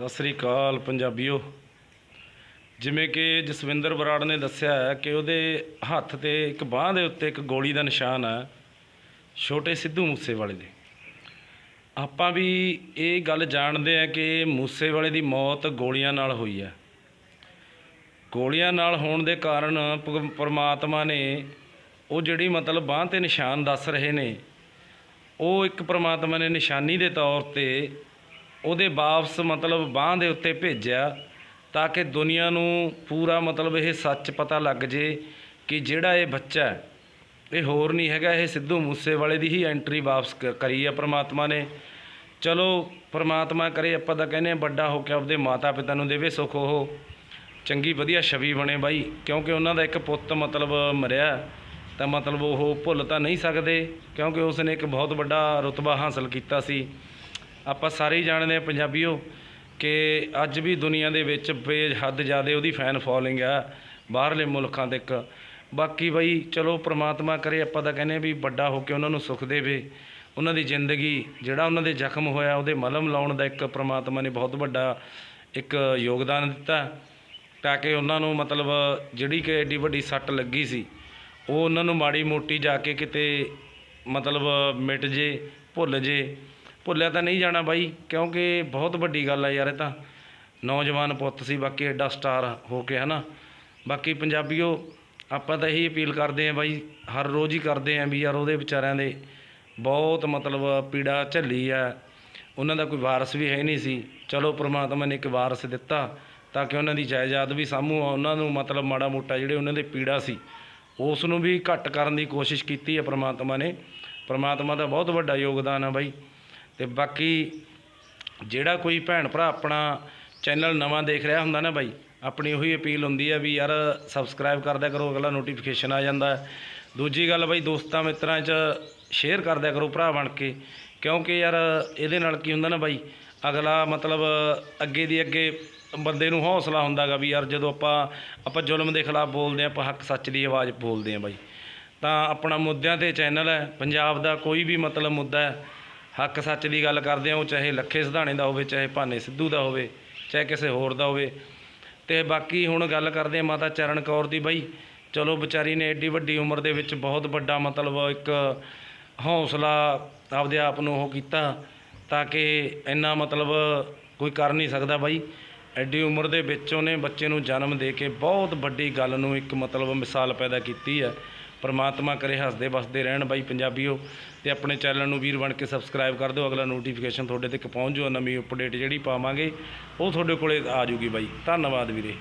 ਸਤਿ ਸ੍ਰੀ ਅਕਾਲ ਪੰਜਾਬੀਓ। ਜਿਵੇਂ ਕਿ ਜਸਵਿੰਦਰ ਬਰਾੜ ਨੇ ਦੱਸਿਆ ਹੈ ਕਿ ਉਹਦੇ ਹੱਥ ਤੇ ਇੱਕ ਬਾਹ ਦੇ ਉੱਤੇ ਇੱਕ ਗੋਲੀ ਦਾ ਨਿਸ਼ਾਨ ਹੈ, ਛੋਟੇ ਸਿੱਧੂ ਮੂਸੇਵਾਲੇ ਦੇ। ਆਪਾਂ ਵੀ ਇਹ ਗੱਲ ਜਾਣਦੇ ਆ ਕਿ ਮੂਸੇਵਾਲੇ ਦੀ ਮੌਤ ਗੋਲੀਆਂ ਨਾਲ ਹੋਈ ਹੈ। ਗੋਲੀਆਂ ਨਾਲ ਹੋਣ ਦੇ ਕਾਰਨ ਪਰਮਾਤਮਾ ਨੇ ਉਹ ਜਿਹੜੀ ਮਤਲਬ ਬਾਹ ਤੇ ਨਿਸ਼ਾਨ ਦੱਸ ਰਹੇ ਨੇ, ਉਹ ਇੱਕ ਪਰਮਾਤਮਾ ਨੇ ਨਿਸ਼ਾਨੀ ਦੇ ਤੌਰ ਤੇ ਉਹਦੇ ਵਾਪਸ ਮਤਲਬ ਬਾਹ ਦੇ ਉੱਤੇ ਭੇਜਿਆ ਤਾਂ ਕਿ ਦੁਨੀਆ ਨੂੰ ਪੂਰਾ ਮਤਲਬ ਇਹ ਸੱਚ ਪਤਾ ਲੱਗ ਜੇ ਕਿ ਜਿਹੜਾ ਇਹ ਬੱਚਾ ਇਹ ਹੋਰ ਨਹੀਂ ਹੈਗਾ, ਇਹ ਸਿੱਧੂ ਮੂਸੇਵਾਲੇ ਦੀ ਹੀ ਐਂਟਰੀ ਵਾਪਸ ਕ- ਕਰੀ ਆ ਪ੍ਰਮਾਤਮਾ ਨੇ। ਚਲੋ, ਪ੍ਰਮਾਤਮਾ ਕਰੇ, ਆਪਾਂ ਤਾਂ ਕਹਿੰਦੇ ਹਾਂ ਵੱਡਾ ਹੋ ਕੇ ਆਪਦੇ ਮਾਤਾ ਪਿਤਾ ਨੂੰ ਦੇਵੇ ਸੁੱਖ ਉਹ। ਚੰਗੀ ਵਧੀਆ ਛਵੀ ਬਣੇ ਬਾਈ, ਕਿਉਂਕਿ ਉਹਨਾਂ ਦਾ ਇੱਕ ਪੁੱਤ ਮਤਲਬ ਮਰਿਆ, ਤਾਂ ਮਤਲਬ ਉਹ ਭੁੱਲ ਤਾਂ ਨਹੀਂ ਸਕਦੇ, ਕਿਉਂਕਿ ਉਸ ਨੇ ਇੱਕ ਬਹੁਤ ਵੱਡਾ ਰੁਤਬਾ ਹਾਸਲ ਕੀਤਾ ਸੀ। ਆਪਾਂ ਸਾਰੇ ਹੀ ਜਾਣਦੇ ਹਾਂ ਪੰਜਾਬੀਓ ਕਿ ਅੱਜ ਵੀ ਦੁਨੀਆ ਦੇ ਵਿੱਚ ਬੇਹੱਦ ਜ਼ਿਆਦਾ ਉਹਦੀ ਫੈਨ ਫੋਲੋਇੰਗ ਆ ਬਾਹਰਲੇ ਮੁਲਕਾਂ ਤੱਕ। ਬਾਕੀ ਬਈ ਚਲੋ ਪ੍ਰਮਾਤਮਾ ਕਰੇ ਆਪਾਂ ਤਾਂ ਕਹਿੰਦੇ ਹਾਂ ਵੀ ਵੱਡਾ ਹੋ ਕੇ ਉਹਨਾਂ ਨੂੰ ਸੁੱਖ ਦੇਵੇ। ਉਹਨਾਂ ਦੀ ਜ਼ਿੰਦਗੀ ਜਿਹੜਾ ਉਹਨਾਂ ਦੇ ਜ਼ਖਮ ਹੋਇਆ ਉਹਦੇ ਮਲਮ ਲਾਉਣ ਦਾ ਇੱਕ ਪ੍ਰਮਾਤਮਾ ਨੇ ਬਹੁਤ ਵੱਡਾ ਇੱਕ ਯੋਗਦਾਨ ਦਿੱਤਾ ਤਾਂ ਕਿ ਉਹਨਾਂ ਨੂੰ ਮਤਲਬ ਜਿਹੜੀ ਕਿ ਐਡੀ ਵੱਡੀ ਸੱਟ ਲੱਗੀ ਸੀ, ਉਹ ਉਹਨਾਂ ਨੂੰ ਮਾੜੀ ਮੋਟੀ ਜਾ ਕੇ ਕਿਤੇ ਮਤਲਬ ਮਿਟ ਜੇ, ਭੁੱਲ ਜੇ। ਭੁੱਲਿਆ ਤਾਂ ਨਹੀਂ ਜਾਣਾ ਬਾਈ, ਕਿਉਂਕਿ ਬਹੁਤ ਵੱਡੀ ਗੱਲ ਆ ਯਾਰ ਇਹ ਤਾਂ। ਨੌਜਵਾਨ ਪੁੱਤ ਸੀ, ਬਾਕੀ ਐਡਾ ਸਟਾਰ ਹੋ ਕੇ ਹਨਾ। ਬਾਕੀ ਪੰਜਾਬੀਓ, ਆਪਾਂ ਤਾਂ ਇਹੀ ਅਪੀਲ ਕਰਦੇ ਆਂ ਬਾਈ, ਹਰ ਰੋਜ਼ ਹੀ ਕਰਦੇ ਆਂ ਵੀ ਯਾਰ ਉਹਦੇ ਵਿਚਾਰਿਆਂ ਦੇ ਬਹੁਤ ਮਤਲਬ ਪੀੜਾ ਝੱਲੀ ਆ। ਉਹਨਾਂ ਦਾ ਕੋਈ ਵਾਰਸ ਵੀ ਹੈ ਨਹੀਂ ਸੀ। ਚਲੋ ਪ੍ਰਮਾਤਮਾ ਨੇ ਇੱਕ ਵਾਰਸ ਦਿੱਤਾ, ਤਾਂ ਕਿ ਉਹਨਾਂ ਦੀ ਜਾਇਦਾਦ ਵੀ ਸਾਹਮੂ ਆ ਉਹਨਾਂ ਨੂੰ ਮਤਲਬ ਮਾੜਾ ਮੋਟਾ ਜਿਹੜੇ ਉਹਨਾਂ ਦੇ ਪੀੜਾ ਸੀ, ਉਸ ਨੂੰ ਵੀ ਘੱਟ ਕਰਨ ਦੀ ਕੋਸ਼ਿਸ਼ ਕੀਤੀ ਹੈ ਪ੍ਰਮਾਤਮਾ ਨੇ। ਪ੍ਰਮਾਤਮਾ ਦਾ ਬਹੁਤ ਵੱਡਾ ਯੋਗਦਾਨ ਆ ਬਾਈ। ਤੇ ਬਾਕੀ ਜਿਹੜਾ ਕੋਈ ਭੈਣ ਭਰਾ ਆਪਣਾ ਚੈਨਲ ਨਵਾਂ ਦੇਖ ਰਿਹਾ ਹੁੰਦਾ ਨਾ ਬਾਈ, ਆਪਣੀ ਉਹੀ ਅਪੀਲ ਹੁੰਦੀ ਹੈ ਵੀ ਯਾਰ ਸਬਸਕ੍ਰਾਈਬ ਕਰਦਿਆ ਕਰੋ, ਅਗਲਾ ਨੋਟੀਫਿਕੇਸ਼ਨ ਆ ਜਾਂਦਾ। ਦੂਜੀ ਗੱਲ ਬਾਈ, ਦੋਸਤਾਂ ਮਿੱਤਰਾਂ 'ਚ ਸ਼ੇਅਰ ਕਰਦਿਆ ਕਰੋ ਭਰਾ ਬਣ ਕੇ, ਕਿਉਂਕਿ ਯਾਰ ਇਹਦੇ ਨਾਲ ਕੀ ਹੁੰਦਾ ਨਾ ਬਾਈ, ਅਗਲਾ ਮਤਲਬ ਅੱਗੇ ਦੀ ਅੱਗੇ ਬੰਦੇ ਨੂੰ ਹੌਸਲਾ ਹੁੰਦਾਗਾ ਵੀ ਯਾਰ ਜਦੋਂ ਆਪਾਂ ਆਪਾਂ ਜ਼ੁਲਮ ਦੇ ਖਿਲਾਫ ਬੋਲਦੇ ਹਾਂ ਆਪਾਂ ਹੱਕ ਸੱਚ ਦੀ ਆਵਾਜ਼ ਬੋਲਦੇ ਹਾਂ ਬਾਈ। ਤਾਂ ਆਪਣਾ ਮੁੱਦਿਆਂ ਤੇ ਚੈਨਲ ਹੈ, ਪੰਜਾਬ ਦਾ ਕੋਈ ਵੀ ਮਤਲਬ ਮੁੱਦਾ ਹੈ ਹੱਕ ਸੱਚ ਦੀ ਗੱਲ ਕਰਦੇ ਹਾਂ ਉਹ ਚਾਹੇ ਲੱਖੇ ਸਿਧਾਣੇ ਦਾ ਹੋਵੇ, ਚਾਹੇ ਭਾਨੇ ਸਿੱਧੂ ਦਾ ਹੋਵੇ, ਚਾਹੇ ਕਿਸੇ ਹੋਰ ਦਾ ਹੋਵੇ। ਤੇ ਬਾਕੀ ਹੁਣ ਗੱਲ ਕਰਦੇ ਹਾਂ ਮਾਤਾ ਚਰਨ ਕੌਰ ਦੀ ਬਾਈ। ਚਲੋ ਵਿਚਾਰੀ ਨੇ ਏਡੀ ਵੱਡੀ ਉਮਰ ਦੇ ਵਿੱਚ ਬਹੁਤ ਵੱਡਾ ਮਤਲਬ ਇੱਕ ਹੌਸਲਾ ਆਪਦੇ ਆਪ ਨੂੰ ਉਹ ਕੀਤਾ ਤਾਂ ਕਿ ਇੰਨਾ ਮਤਲਬ ਕੋਈ ਕਰ ਨਹੀਂ ਸਕਦਾ ਬਾਈ। ਐਡੀ ਉਮਰ ਦੇ ਵਿੱਚ ਉਹਨੇ ਬੱਚੇ ਨੂੰ ਜਨਮ ਦੇ ਕੇ ਬਹੁਤ ਵੱਡੀ ਗੱਲ ਨੂੰ ਇੱਕ ਮਤਲਬ ਮਿਸਾਲ ਪੈਦਾ ਕੀਤੀ ਹੈ ਪਰਮਾਤਮਾ ਕਰੇ, ਹੱਸਦੇ ਵਸਦੇ ਰਹਿਣ ਬਾਈ ਪੰਜਾਬੀਓ ਤੇ ਆਪਣੇ ਚੈਨਲ ਨੂੰ ਵੀਰ ਬਣ ਕੇ ਸਬਸਕ੍ਰਾਈਬ ਕਰ ਦਿਓ। ਅਗਲਾ ਨੋਟੀਫਿਕੇਸ਼ਨ ਤੁਹਾਡੇ ਤੱਕ ਪਹੁੰਚ ਜਾਓ ਨਵੀਂ ਅਪਡੇਟ ਜਿਹੜੀ ਪਾਵਾਂਗੇ, ਉਹ ਤੁਹਾਡੇ ਕੋਲੇ ਆ ਜੂਗੀ ਬਾਈ। ਧੰਨਵਾਦ ਵੀਰੇ।